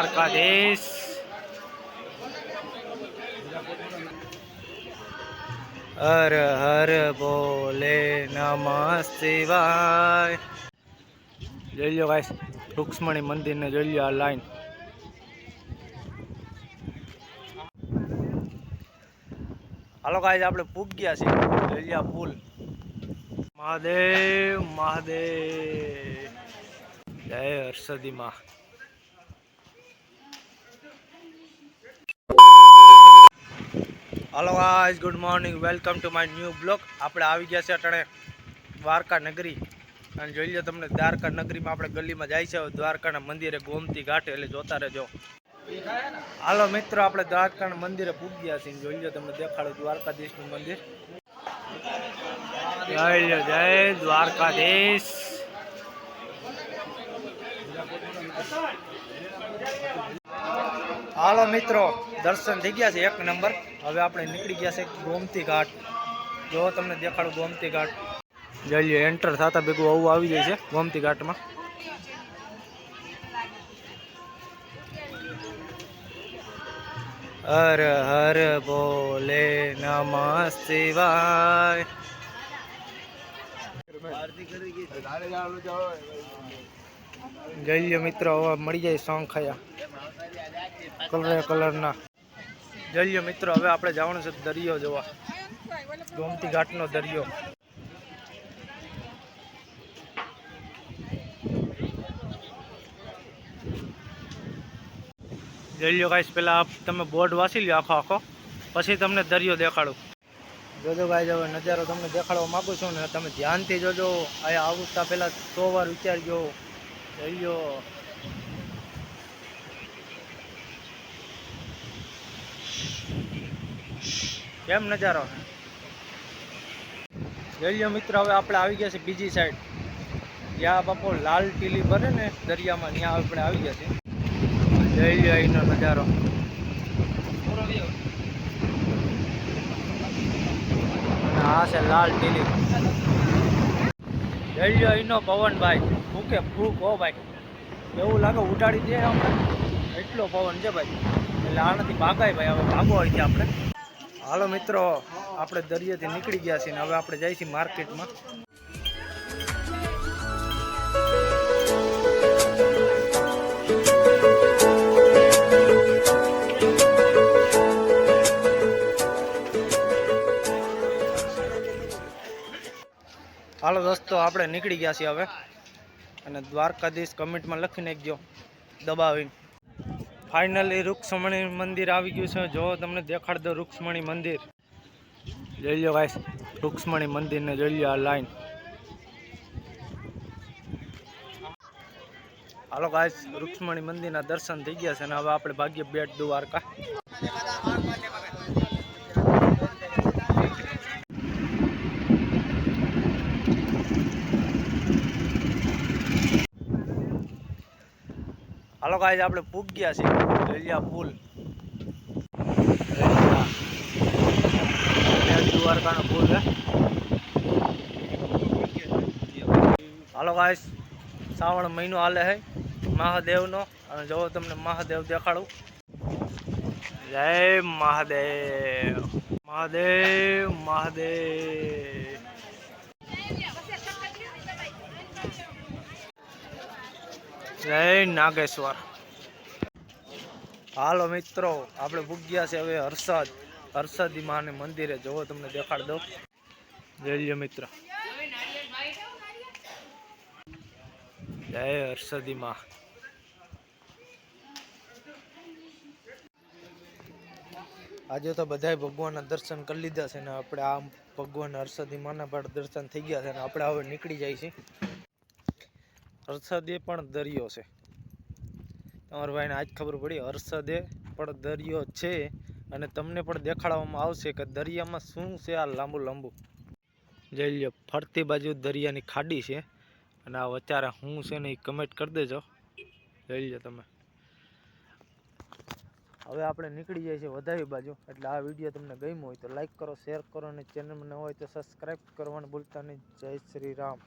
દ્વારકાધીશ. હર હર બોલે નમઃ જોઈ લો ભાઈ રૂક્ષ્મણી મંદિરને જોઈ લો આ લાઈન હાલો ગાઈસ આપણે પૂગ ગયા છે જોઈ પુલ. મહાદેવ મહાદેવ. જય હર્ષદી માં hello guys good morning welcome to my new blog આપણે આવી ગયા છે અટાણે દ્વારકા નગરી. અને જોઈ લો તમને, દ્વારકા નગરીમાં આપણે ગલીમાં જાય છે. દ્વારકાના મંદિરે ગોમતી ઘાટે એટલે જોતા રહેજો. હાલો મિત્રો, આપણે દ્વારકાના મંદિરે પૂગ્યા છીએ. જોઈ લો તમને દેખાડો, દ્વારકાધીશનું મંદિર. જય લો, જય દ્વારકાધીશ. હાલો મિત્રો, દર્શન થઈ ગયા છે એક નંબર. હવે આપણે નીકળી ગયા છે ગોમતી ઘાટ. જો તમને દેખાડું ગોમતી ઘાટ. જઈએ એન્ટર થતા ભેગું આવું આવી જાય છે ગોમતી ઘાટમાં. હર હર બોલે નમ શિવાય. જઈએ મિત્રો, હવે મળી જાય સોંગ ખાયા. કલરે કલરના. જઈએ મિત્રો, હવે આપણે જવાનું છે દરિયો જોવા. ગોમતી ઘાટનો દરિયો. જઈ લો ગાઈસ, પેલા તમે બોર્ડ વાંચી લ્યો આખો આખો. પછી તમને દરિયો દેખાડું. જોજો ભાઈ હવે નજારો તમને દેખાડવા માગું છું ને તમે ધ્યાનથી જોજો. અહીંયા આવતા પહેલાં સો વાર વિચારજો. જઈ કેમ નજારો? જોઈ મિત્ર, હવે આપણે આવી ગયા છે બીજી સાઈડ જ્યાં બાપો લાલ ટીલી ભરે ને દરિયામાં, ત્યાં આપણે આવી ગયા છે જઈ લો અહીંનો નજારો. હા, છે લાલ ટીલી. જઈ લો અહીંનો પવન ભાઈ કે ફૂક હો ભાઈ. એવું લાગે ઉડાડી દે આપણે એટલો પવન છે ભાઈ. એટલે આનાથી ભાગાય ભાઈ, હવે ભાગો હોય છે આપણે. હાલો મિત્રો, આપણે દરિયાથી નીકળી ગયા છીએ ને હવે આપણે છીએ માર્કેટમાં. હાલો દોસ્તો, આપણે નીકળી ગયા છીએ હવે. અને દ્વારકાધીશ કમેન્ટમાં લખી નાખજો દબાવીને. ફાઇનલી રૂક્ષ્મણી મંદિર આવી ગયું છે. જો તમને દેખાડ દો રૂક્ષ્મણી મંદિર. જોઈ લો ગાઈસ રૂક્ષ્મણી મંદિરને જોઈ લો આ લાઈન હાલો ગાઈસ રૂક્ષ્મણી મંદિરના દર્શન થઈ ગયા છે અને હવે આપણે ભાગ્ય બેટ દ્વારકા. હાલો ગાઈસ આપણે પૂગ ગયા છીએ. રેલિયા પુલ દ્વારકાનો પુલ હે. હાલો ગાઈસ શ્રાવણ મહિનો હાલે છે મહાદેવનો. અને જો તમને મહાદેવ દેખાડું. જય મહાદેવ. મહાદેવ મહાદેવ. જય નાગેશ્વર. હાલો મિત્રો, આપણે ભૂગ્યા છે હવે હર્ષદ, હર્ષદી માને મંદિરે. જોવો તમને દેખાડ દો જય મિત્ર. જય હર્ષદી માં આજે તો બધાય ભગવાનના દર્શન કરી લીધા છે ને આપણે આ ભગવાન હર્ષદી માના પણ દર્શન થઈ ગયા છે ને આપણે હવે નીકળી જાય છે હર્ષદે પણ દરિયો છે. તમારા ભાઈને આજ ખબર પડી હર્ષદે પણ દરિયો છે અને તમને પણ દેખાડવામાં આવશે કે દરિયામાં શું છે આ લાંબુ લાંબુ. જઈ લ્યો, ફરતી બાજુ દરિયાની ખાડી છે અને આ વચારે શું છે ને એ કમેન્ટ કરી દેજો. જઈ લ્યો તમે. હવે આપણે નીકળી જાય છે વધાવી બાજુ, એટલે આ વીડિયો તમને ગમ્યો હોય તો લાઈક કરો શેર કરો અને ચેનલમાં ન હોય તો સબસ્ક્રાઈબ કરવાનું ભૂલતા નહીં. જય શ્રી રામ.